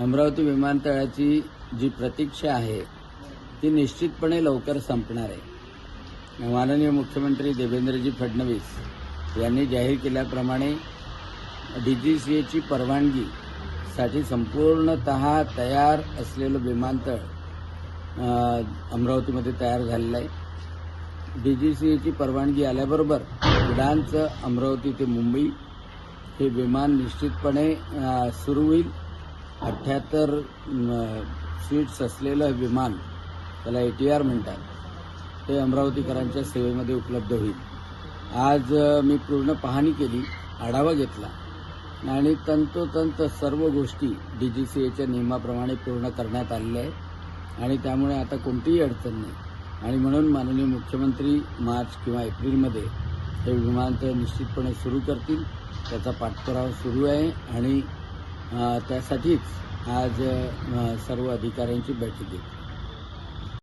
अमरावती विमानतळाची जी प्रतीक्षा आहे ती निश्चितपणे लवकर संपणार आहे. माननीय मुख्यमंत्री देवेंद्रजी फडणवीस यांनी जाहीर केल्याप्रमाणे डी जी सी एची परवानगीसाठी संपूर्णत तयार असलेलं विमानतळ अमरावतीमध्ये तयार झालेलं आहे. डी जी सी एची परवानगी आल्याबरोबर उडानचं अमरावती ते मुंबई हे विमान निश्चितपणे सुरू होईल. अठ्ठ्याहत्तर सीट्स असलेलं विमान त्याला ए टी आर म्हणतात. ते अमरावतीकरांच्या सेवेमध्ये उपलब्ध होईल. आज मी पूर्ण पाहणी केली आढावा घेतला. आणि तंतोतंत सर्व गोष्टी डी जी सी एच्या नियमाप्रमाणे पूर्ण करण्यात आलेल्या आहे आणि त्यामुळे आता कोणतीही अडचण नाही. आणि म्हणून माननीय मुख्यमंत्री मार्च किंवा एप्रिलमध्ये हे विमानतळ निश्चितपणे सुरू करतील. त्याचा पाठपुरावा सुरू आहे. आणि त्यासाठीच आज सर्व अधिकाऱ्यांची बैठक घेतली.